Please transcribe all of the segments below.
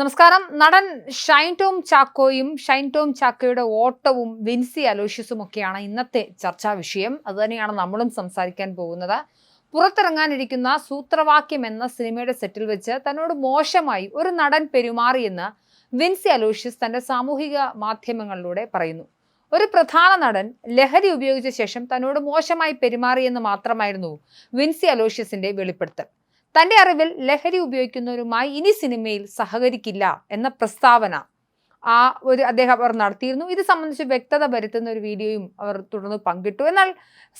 നമസ്കാരം. നടൻ ഷൈൻ ടോം ചാക്കോയും ഷൈൻ ടോം ചാക്കോയുടെ ഓട്ടവും വിൻസി അലോഷ്യസും ഒക്കെയാണ് ഇന്നത്തെ ചർച്ചാ വിഷയം. അതുതന്നെയാണ് നമ്മളും സംസാരിക്കാൻ പോകുന്നത്. പുറത്തിറങ്ങാനിരിക്കുന്ന സൂത്രവാക്യം എന്ന സിനിമയുടെ സെറ്റിൽ വെച്ച് തന്നോട് മോശമായി ഒരു നടൻ പെരുമാറിയെന്ന് വിൻസി അലോഷ്യസ് തന്റെ സാമൂഹിക മാധ്യമങ്ങളിലൂടെ പറയുന്നു. ഒരു പ്രധാന നടൻ ലഹരി ഉപയോഗിച്ച ശേഷം തന്നോട് മോശമായി പെരുമാറിയെന്ന് മാത്രമായിരുന്നു വിൻസി അലോഷ്യസിന്റെ വെളിപ്പെടുത്തൽ. തന്റെ അറിവിൽ ലഹരി ഉപയോഗിക്കുന്നവരുമായി ഇനി സിനിമയിൽ സഹകരിക്കില്ല എന്ന പ്രസ്താവന ആ ഒരു അദ്ദേഹം അവർ നടത്തിയിരുന്നു. ഇത് സംബന്ധിച്ച് വ്യക്തത വരുത്തുന്ന ഒരു വീഡിയോയും അവർ തുടർന്ന് പങ്കിട്ടു. എന്നാൽ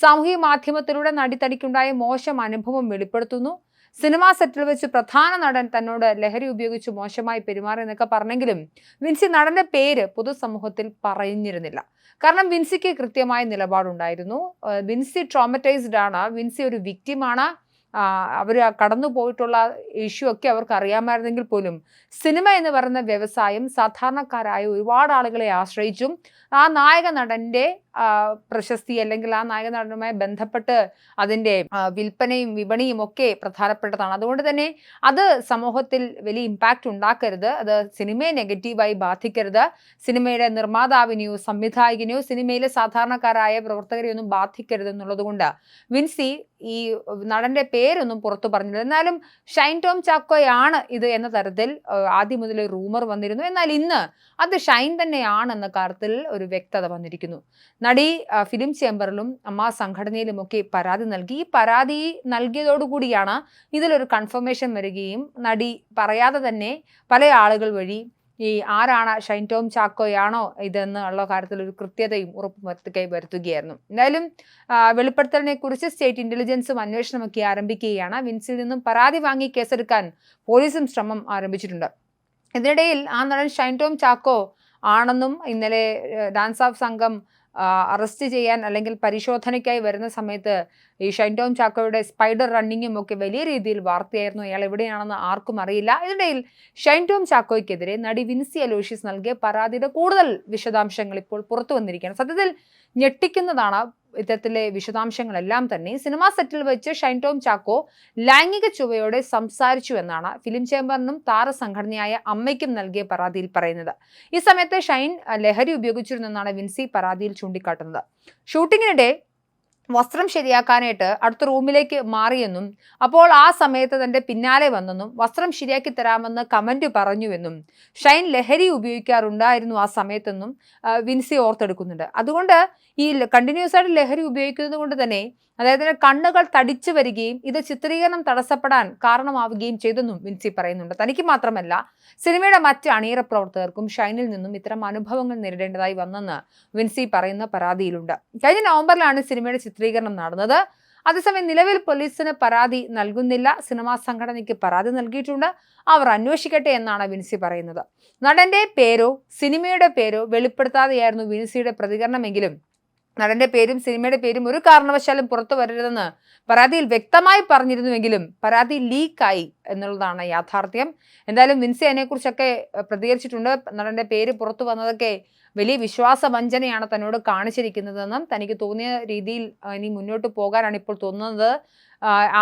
സാമൂഹിക മാധ്യമത്തിലൂടെ നടി തനിക്കുണ്ടായ മോശം അനുഭവം വെളിപ്പെടുത്തുന്നു. സിനിമാ സെറ്റിൽ വെച്ച് പ്രധാന നടൻ തന്നോട് ലഹരി ഉപയോഗിച്ച് മോശമായി പെരുമാറി എന്നൊക്കെ പറഞ്ഞെങ്കിലും വിൻസി നടന്റെ പേര് പൊതുസമൂഹത്തിൽ പറഞ്ഞിരുന്നില്ല. കാരണം വിൻസിക്ക് കൃത്യമായ നിലപാടുണ്ടായിരുന്നു. വിൻസി ട്രോമറ്റൈസ്ഡ് ആണ്. വിൻസി ഒരു വിക്റ്റിമാണ് അവർ കടന്നു പോയിട്ടുള്ള ഇഷ്യൂ ഒക്കെ അവർക്ക് അറിയാമായിരുന്നെങ്കിൽ പോലും സിനിമ എന്ന് പറയുന്ന വ്യവസായം സാധാരണക്കാരായ ഒരുപാട് ആളുകളെ ആശ്രയിച്ചും ആ നായക നടന്റെ പ്രശസ്തി അല്ലെങ്കിൽ ആ നായക നടനുമായി ബന്ധപ്പെട്ട് അതിന്റെ വിൽപ്പനയും വിപണിയും ഒക്കെ പ്രധാനപ്പെട്ടതാണ്. അതുകൊണ്ട് തന്നെ അത് സമൂഹത്തിൽ വലിയ ഇമ്പാക്റ്റ് ഉണ്ടാക്കരുത്. അത് സിനിമയെ നെഗറ്റീവായി ബാധിക്കരുത്. സിനിമയുടെ നിർമ്മാതാവിനെയോ സംവിധായകനെയോ സിനിമയിലെ സാധാരണക്കാരായ പ്രവർത്തകരെയൊന്നും ബാധിക്കരുത് എന്നുള്ളതുകൊണ്ട് വിൻസി ഈ നടന്റെ പേരൊന്നും പുറത്തു പറഞ്ഞില്ല. എന്നാലും ഷൈൻ ടോം ചാക്കോയാണ് ഇത് എന്ന തരത്തിൽ ആദ്യം മുതൽ റൂമർ വന്നിരുന്നു. എന്നാൽ ഇന്ന് അത് ഷൈൻ തന്നെയാണെന്ന കാര്യത്തിൽ ഒരു വ്യക്തത വന്നിരിക്കുന്നു. നടി ഫിലിം ചേംബറിലും അമ്മ സംഘടനയിലുമൊക്കെ പരാതി നൽകി. ഈ പരാതി നൽകിയതോടുകൂടിയാണ് ഇതിലൊരു കൺഫർമേഷൻ വരികയും നടി പറയാതെ തന്നെ പല ആളുകൾ വഴി ഈ ആരാണ് ഷൈൻ ടോം ചാക്കോയാണോ ഇതെന്ന് ഉള്ള കാര്യത്തിൽ ഒരു കൃത്യതയും ഉറപ്പ് വരുത്തുകയും വരുത്തുകയായിരുന്നു. എന്തായാലും വെളിപ്പെടുത്തലിനെ കുറിച്ച് സ്റ്റേറ്റ് ഇന്റലിജൻസും അന്വേഷണമൊക്കെ ആരംഭിക്കുകയാണ്. വിൻസിൽ നിന്നും പരാതി വാങ്ങി കേസെടുക്കാൻ പോലീസും ശ്രമം ആരംഭിച്ചിട്ടുണ്ട്. ഇതിനിടയിൽ ആ നടൻ ഷൈൻ ടോം ചാക്കോ ആണെന്നും ഇന്നലെ ഡാൻസ് ഓഫ് സംഘം അറസ്റ്റ് ചെയ്യാൻ അല്ലെങ്കിൽ പരിശോധനയ്ക്കായി വരുന്ന സമയത്ത് ഈ ഷൈൻ ടോം ചാക്കോയുടെ സ്പൈഡർ റണ്ണിങ്ങും ഒക്കെ വലിയ രീതിയിൽ വാർത്തയായിരുന്നു. അയാൾ എവിടെയാണെന്ന് ആർക്കും അറിയില്ല. ഇതിനിടയിൽ ഷൈൻടോം ചാക്കോയ്ക്കെതിരെ നടി വിൻസി അലോഷ്യസ് നൽകിയ പരാതിയുടെ കൂടുതൽ വിശദാംശങ്ങൾ ഇപ്പോൾ പുറത്തു വന്നിരിക്കുകയാണ്. സത്യത്തിൽ ഞെട്ടിക്കുന്നതാണ് ഇത്തരത്തിലെ വിശദാംശങ്ങളെല്ലാം തന്നെ സിനിമാ സെറ്റിൽ വെച്ച് ഷൈൻ ടോം ചാക്കോ ലൈംഗിക ചുവയോടെ സംസാരിച്ചു എന്നാണ് ഫിലിം ചേംബറിനും താരസംഘടനയായ അമ്മയ്ക്കും നൽകിയ പരാതിയിൽ പറയുന്നത്. ഈ സമയത്ത് ഷൈൻ ലഹരി ഉപയോഗിച്ചിരുന്നെന്നാണ് വിൻസി പരാതിയിൽ ചൂണ്ടിക്കാട്ടുന്നത്. ഷൂട്ടിങ്ങിനിടെ വസ്ത്രം ശരിയാക്കാനായിട്ട് അടുത്ത റൂമിലേക്ക് മാറിയെന്നും അപ്പോൾ ആ സമയത്ത് തന്റെ പിന്നാലെ വന്നെന്നും വസ്ത്രം ശരിയാക്കി തരാമെന്ന് കമന്റ് പറഞ്ഞുവെന്നും ഷൈൻ ലഹരി ഉപയോഗിക്കാറുണ്ടായിരുന്നു ആ സമയത്തെന്നും വിൻസി ഓർത്തെടുക്കുന്നുണ്ട്. അതുകൊണ്ട് ഈ കണ്ടിന്യൂസ് ആയിട്ട് ലഹരി ഉപയോഗിക്കുന്നത് കൊണ്ട് തന്നെ അതായത് കണ്ണുകൾ തടിച്ചു വരികയും ഇത് ചിത്രീകരണം തടസ്സപ്പെടാൻ കാരണമാവുകയും ചെയ്തെന്നും വിൻസി പറയുന്നുണ്ട്. തനിക്ക് മാത്രമല്ല സിനിമയുടെ മറ്റ് അണിയറ പ്രവർത്തകർക്കും ഷൈനിൽ നിന്നും ഇത്തരം അനുഭവങ്ങൾ നേരിടേണ്ടതായി വന്നെന്ന് വിൻസി പറയുന്ന പരാതിയിലുണ്ട്. കഴിഞ്ഞ നവംബറിലാണ് സിനിമയുടെ ചിത്രീകരണം നടന്നത്. അതേസമയം നിലവിൽ പോലീസിന് പരാതി നൽകുന്നില്ല. സിനിമാ സംഘടനയ്ക്ക് പരാതി നൽകിയിട്ടുണ്ട്. അവർ അന്വേഷിക്കട്ടെ എന്നാണ് വിൻസി പറയുന്നത്. നടന്റെ പേരോ സിനിമയുടെ പേരോ വെളിപ്പെടുത്താതെയായിരുന്നു വിൻസിയുടെ പ്രതികരണമെങ്കിലും നടന്റെ പേരും സിനിമയുടെ പേരും ഒരു കാരണവശാലും പുറത്തു വരരുതെന്ന് പരാതിയിൽ വ്യക്തമായി പറഞ്ഞിരുന്നുവെങ്കിലും പരാതി ലീക്കായി എന്നുള്ളതാണ് യാഥാർത്ഥ്യം. എന്തായാലും വിൻസി അതിനെക്കുറിച്ചൊക്കെ പ്രതികരിച്ചിട്ടുണ്ട്. നടന്റെ പേര് പുറത്തു വന്നതൊക്കെ വലിയ വിശ്വാസവഞ്ചനയാണ് തന്നോട് കാണിച്ചിരിക്കുന്നതെന്നും തനിക്ക് തോന്നിയ രീതിയിൽ ഇനി മുന്നോട്ട് പോകാനാണ് ഇപ്പോൾ തോന്നുന്നത്.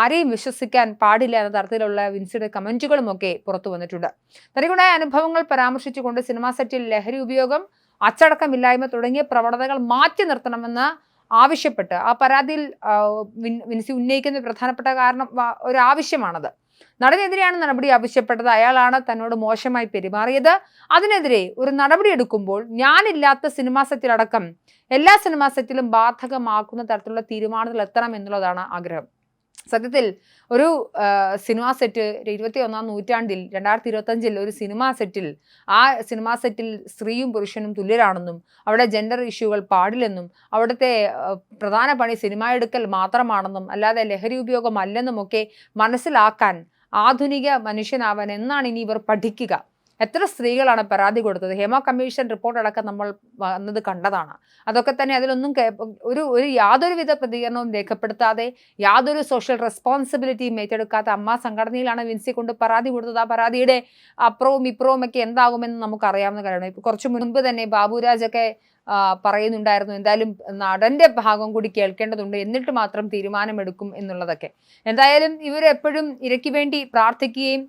ആരെയും വിശ്വസിക്കാൻ പാടില്ല എന്ന തരത്തിലുള്ള വിൻസിയുടെ കമന്റുകളുമൊക്കെ പുറത്തു വന്നിട്ടുണ്ട്. തനിക്കുണ്ടായ അനുഭവങ്ങൾ പരാമർശിച്ചുകൊണ്ട് സിനിമാ സെറ്റിൽ ലഹരി ഉപയോഗം അച്ചടക്കമില്ലായ്മ തുടങ്ങിയ പ്രവണതകൾ മാറ്റി നിർത്തണമെന്ന് ആവശ്യപ്പെട്ട് ആ പരാതിയിൽ മിനിസി ഉന്നയിക്കുന്ന പ്രധാനപ്പെട്ട കാരണം ഒരു ആവശ്യമാണത് നടനെതിരെയാണ് നടപടി ആവശ്യപ്പെട്ടത്. അയാളാണ് തന്നോട് മോശമായി പെരുമാറിയത്. അതിനെതിരെ ഒരു നടപടി എടുക്കുമ്പോൾ ഞാനില്ലാത്ത സിനിമാ സെറ്റിലടക്കം എല്ലാ സിനിമാ സെറ്റിലും ബാധകമാക്കുന്ന തരത്തിലുള്ള തീരുമാനത്തിൽ എത്തണം എന്നുള്ളതാണ് ആഗ്രഹം. സത്യത്തിൽ ഒരു സിനിമ സെറ്റ് ഇരുപത്തി ഒന്നാം നൂറ്റാണ്ടിൽ രണ്ടായിരത്തി ഇരുപത്തഞ്ചിൽ ഒരു സിനിമാ സെറ്റിൽ ആ സിനിമാ സെറ്റിൽ സ്ത്രീയും പുരുഷനും തുല്യരാണെന്നും അവിടെ ജെൻഡർ ഇഷ്യൂകൾ പാടില്ലെന്നും അവിടുത്തെ പ്രധാന പണി സിനിമ എടുക്കൽ മാത്രമാണെന്നും അല്ലാതെ ലഹരി ഉപയോഗം അല്ലെന്നുമൊക്കെ മനസ്സിലാക്കാൻ ആധുനിക മനുഷ്യനാവാൻ എന്നാണ് ഇനി ഇവർ പഠിക്കുക. എത്ര സ്ത്രീകളാണ് പരാതി കൊടുത്തത്? ഹേമ കമ്മീഷൻ റിപ്പോർട്ട് അടക്കം നമ്മൾ വന്നത് കണ്ടതാണ്. അതൊക്കെ തന്നെ അതിലൊന്നും ഒരു ഒരു യാതൊരുവിധ പ്രതികരണവും രേഖപ്പെടുത്താതെ യാതൊരു സോഷ്യൽ റെസ്പോൺസിബിലിറ്റിയും ഏറ്റെടുക്കാത്ത അമ്മ സംഘടനയിലാണ് വിൻസി കൊണ്ട് പരാതി കൊടുത്തത്. ആ പരാതിയുടെ അപ്പുറവും ഇപ്പുറവും ഒക്കെ എന്താകുമെന്ന് നമുക്ക് അറിയാവുന്ന കാര്യമാണ് കുറച്ച് മുൻപ് തന്നെ ബാബുരാജൊക്കെ പറയുന്നുണ്ടായിരുന്നു എന്തായാലും നടന്റെ ഭാഗം കൂടി കേൾക്കേണ്ടതുണ്ട്. എന്നിട്ട് മാത്രം തീരുമാനമെടുക്കും എന്നുള്ളതൊക്കെ. എന്തായാലും ഇവരെപ്പോഴും ഇരയ്ക്ക് വേണ്ടി പ്രാർത്ഥിക്കുകയും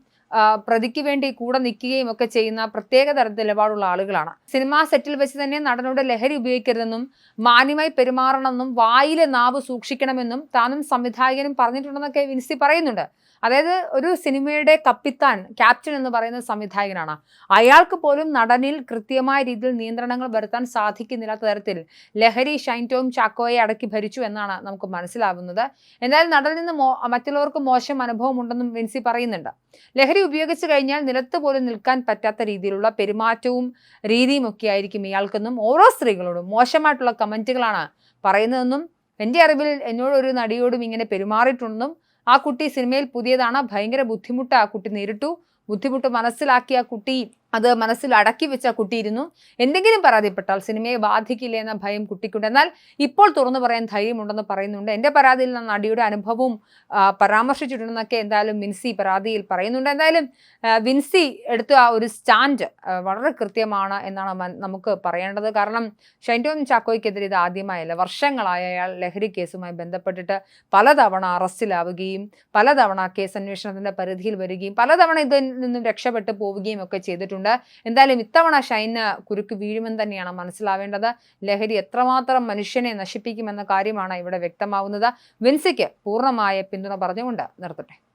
പ്രതിക്ക് വേണ്ടി കൂടെ നിൽക്കുകയും ഒക്കെ ചെയ്യുന്ന പ്രത്യേക തരം നിലപാടുള്ള ആളുകളാണ്. സിനിമാ സെറ്റിൽ വെച്ച് തന്നെ നടനോട് ലഹരി ഉപയോഗിക്കരുതെന്നും മാന്യമായി പെരുമാറണമെന്നും വായിലെ നാവ് സൂക്ഷിക്കണമെന്നും താനും സംവിധായകനും പറഞ്ഞിട്ടുണ്ടെന്നൊക്കെ വിൻസി പറയുന്നുണ്ട്. അതായത് ഒരു സിനിമയുടെ കപ്പിത്താൻ ക്യാപ്റ്റൻ എന്ന് പറയുന്ന സംവിധായകനാണ്. അയാൾക്ക് പോലും നടനിൽ കൃത്യമായ രീതിയിൽ നിയന്ത്രണങ്ങൾ വരുത്താൻ സാധിക്കുന്നില്ലാത്ത തരത്തിൽ ലഹരി ഷൈൻ ടോം ചാക്കോയെ അടക്കി ഭരിച്ചു എന്നാണ് നമുക്ക് മനസ്സിലാവുന്നത്. എന്നാൽ നടനിൽ നിന്ന് മറ്റുള്ളവർക്ക് മോശം അനുഭവം ഉണ്ടെന്നും വിൻസി പറയുന്നുണ്ട്. ലഹരി ഉപയോഗിച്ചു കഴിഞ്ഞാൽ നിലത്ത് പോലും നിൽക്കാൻ പറ്റാത്ത രീതിയിലുള്ള പെരുമാറ്റവും രീതിയും ഒക്കെ ആയിരിക്കും ഇയാൾക്കെന്നും ഓരോ സ്ത്രീകളോടും മോശമായിട്ടുള്ള കമന്റുകളാണ് പറയുന്നതെന്നും എന്റെ അറിവിൽ എന്നോട് ഒരു നടിയോടും ഇങ്ങനെ പെരുമാറിയിട്ടുണ്ടെന്നും ആ കുട്ടി സിനിമയിൽ പുതിയതാണ് ഭയങ്കര ബുദ്ധിമുട്ട് ആ കുട്ടി നേരിട്ടു. ബുദ്ധിമുട്ട് മനസ്സിലാക്കി ആ കുട്ടി അത് മനസ്സിൽ അടക്കി വെച്ച കുട്ടിയിരുന്നു എന്തെങ്കിലും പരാതിപ്പെട്ടാൽ സിനിമയെ ബാധിക്കില്ല എന്ന ഭയം കുട്ടിക്കുണ്ട്. എന്നാൽ ഇപ്പോൾ തുറന്നു പറയാൻ ധൈര്യമുണ്ടെന്ന് പറയുന്നുണ്ട്. എന്റെ പരാതിയിൽ നിന്ന് നടിയുടെ അനുഭവവും പരാമർശിച്ചിട്ടുണ്ടെന്നൊക്കെ എന്തായാലും വിൻസി പരാതിയിൽ പറയുന്നുണ്ട്. എന്തായാലും വിൻസി എടുത്ത ആ ഒരു സ്റ്റാൻഡ് വളരെ കൃത്യമാണ് എന്നാണ് നമുക്ക് പറയേണ്ടത്. കാരണം ഷൈൻടോം ചാക്കോയ്ക്കെതിരെ ഇത് ആദ്യമായല്ല. വർഷങ്ങളായ അയാൾ ലഹരി കേസുമായി ബന്ധപ്പെട്ടിട്ട് പലതവണ അറസ്റ്റിലാവുകയും പലതവണ കേസ് അന്വേഷണത്തിന്റെ പരിധിയിൽ വരികയും പലതവണ ഇതിൽ നിന്നും രക്ഷപ്പെട്ടു പോവുകയും ഒക്കെ ചെയ്തിട്ടുണ്ട്. എന്തായാലും ഇത്തവണ ഷൈന് കുരുക്ക് വീഴുമെന്ന് തന്നെയാണ് മനസ്സിലാവേണ്ടത്. ലഹരി എത്രമാത്രം മനുഷ്യനെ നശിപ്പിക്കുമെന്ന കാര്യമാണ് ഇവിടെ വ്യക്തമാവുന്നത്. വിൻസിക്ക് പൂർണമായ പിന്തുണ പറഞ്ഞുകൊണ്ട് നിർത്തട്ടെ.